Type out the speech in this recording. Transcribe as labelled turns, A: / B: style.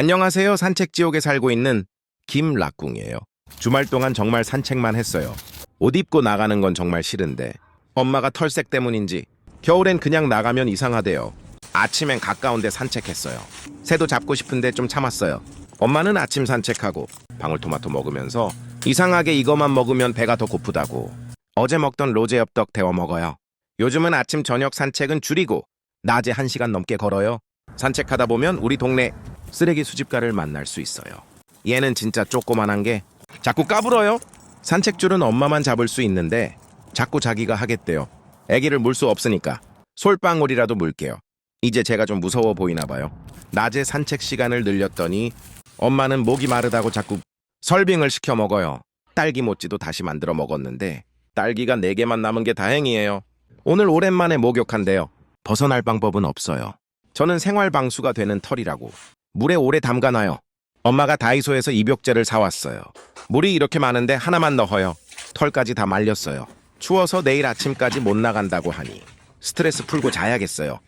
A: 안녕하세요. 산책 지옥에 살고 있는 김락궁이에요. 주말 동안 정말 산책만 했어요. 옷 입고 나가는 건 정말 싫은데 엄마가 털색 때문인지 겨울엔 그냥 나가면 이상하대요. 아침엔 가까운 데 산책했어요. 새도 잡고 싶은데 좀 참았어요. 엄마는 아침 산책하고 방울토마토 먹으면서 이상하게 이것만 먹으면 배가 더 고프다고 어제 먹던 로제 엽떡 데워 먹어요. 요즘은 아침 저녁 산책은 줄이고 낮에 1시간 넘게 걸어요. 산책하다 보면 우리 동네 쓰레기 수집가를 만날 수 있어요. 얘는 진짜 조그만한 게 자꾸 까불어요. 산책줄은 엄마만 잡을 수 있는데 자꾸 자기가 하겠대요. 애기를 물 수 없으니까 솔방울이라도 물게요. 이제 제가 좀 무서워 보이나 봐요. 낮에 산책 시간을 늘렸더니 엄마는 목이 마르다고 자꾸 설빙을 시켜 먹어요. 딸기 모찌도 다시 만들어 먹었는데 딸기가 4개만 남은 게 다행이에요. 오늘 오랜만에 목욕한대요. 벗어날 방법은 없어요. 저는 생활 방수가 되는 털이라고 물에 오래 담가놔요. 엄마가 다이소에서 입욕제를 사왔어요. 물이 이렇게 많은데 하나만 넣어요. 털까지 다 말렸어요. 추워서 내일 아침까지 못 나간다고 하니 스트레스 풀고 자야겠어요.